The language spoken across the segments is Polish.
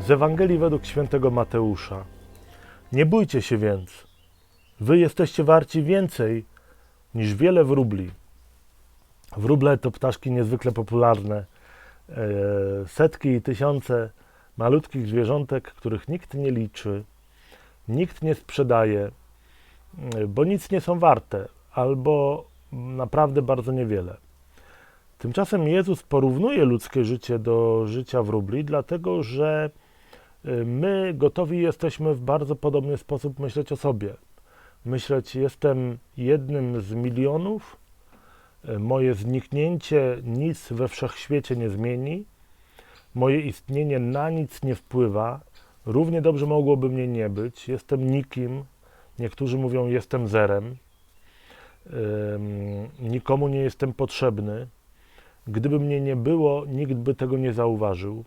Z Ewangelii według świętego Mateusza. Nie bójcie się więc. Wy jesteście warci więcej niż wiele wróbli. Wróble to ptaszki niezwykle popularne. E, Setki i tysiące malutkich zwierzątek, których nikt nie liczy, nikt nie sprzedaje, e, bo nic nie są warte, albo naprawdę bardzo niewiele. Tymczasem Jezus porównuje ludzkie życie do życia wróbli, dlatego że my gotowi jesteśmy w bardzo podobny sposób myśleć o sobie. Myśleć, jestem jednym z milionów, y, moje zniknięcie nic we wszechświecie nie zmieni, moje istnienie na nic nie wpływa, równie dobrze mogłoby mnie nie być, jestem nikim, niektórzy mówią, jestem zerem, nikomu nie jestem potrzebny. Gdyby mnie nie było, nikt by tego nie zauważył.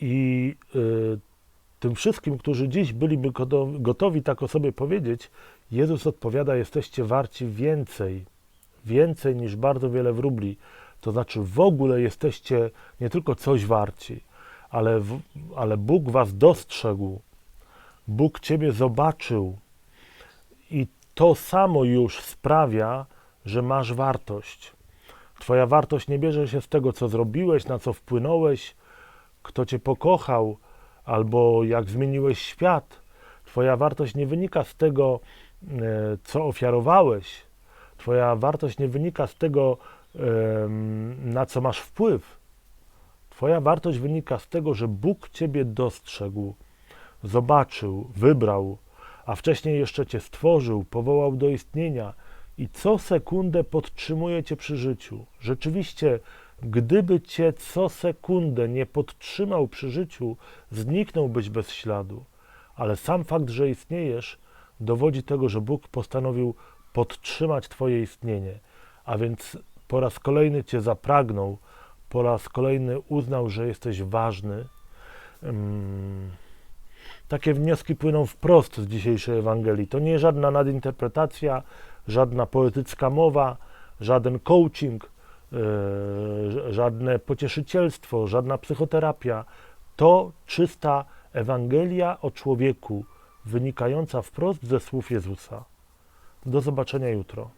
I y, tym wszystkim, którzy dziś byliby goto- gotowi tak o sobie powiedzieć, Jezus odpowiada: Jesteście warci więcej, więcej niż bardzo wiele wróbli. To znaczy, w ogóle jesteście nie tylko coś warci, ale, w, ale Bóg was dostrzegł, Bóg ciebie zobaczył i to samo już sprawia, że masz wartość. Twoja wartość nie bierze się z tego, co zrobiłeś, na co wpłynąłeś, kto cię pokochał, albo jak zmieniłeś świat. Twoja wartość nie wynika z tego, e, co ofiarowałeś. Twoja wartość nie wynika z tego, na co masz wpływ. Twoja wartość wynika z tego, że Bóg ciebie dostrzegł, zobaczył, wybrał, a wcześniej jeszcze cię stworzył, powołał do istnienia i co sekundę podtrzymuje cię przy życiu. Rzeczywiście, gdyby cię co sekundę nie podtrzymał przy życiu, zniknąłbyś bez śladu. Ale sam fakt, że istniejesz, dowodzi tego, że Bóg postanowił podtrzymać twoje istnienie. A więc po raz kolejny cię zapragnął, po raz kolejny uznał, że jesteś ważny. Ym, takie wnioski płyną wprost z dzisiejszej Ewangelii. To nie żadna nadinterpretacja, żadna poetycka mowa, żaden coaching, żadne pocieszycielstwo, żadna psychoterapia. To czysta Ewangelia o człowieku, wynikająca wprost ze słów Jezusa. Do zobaczenia jutro.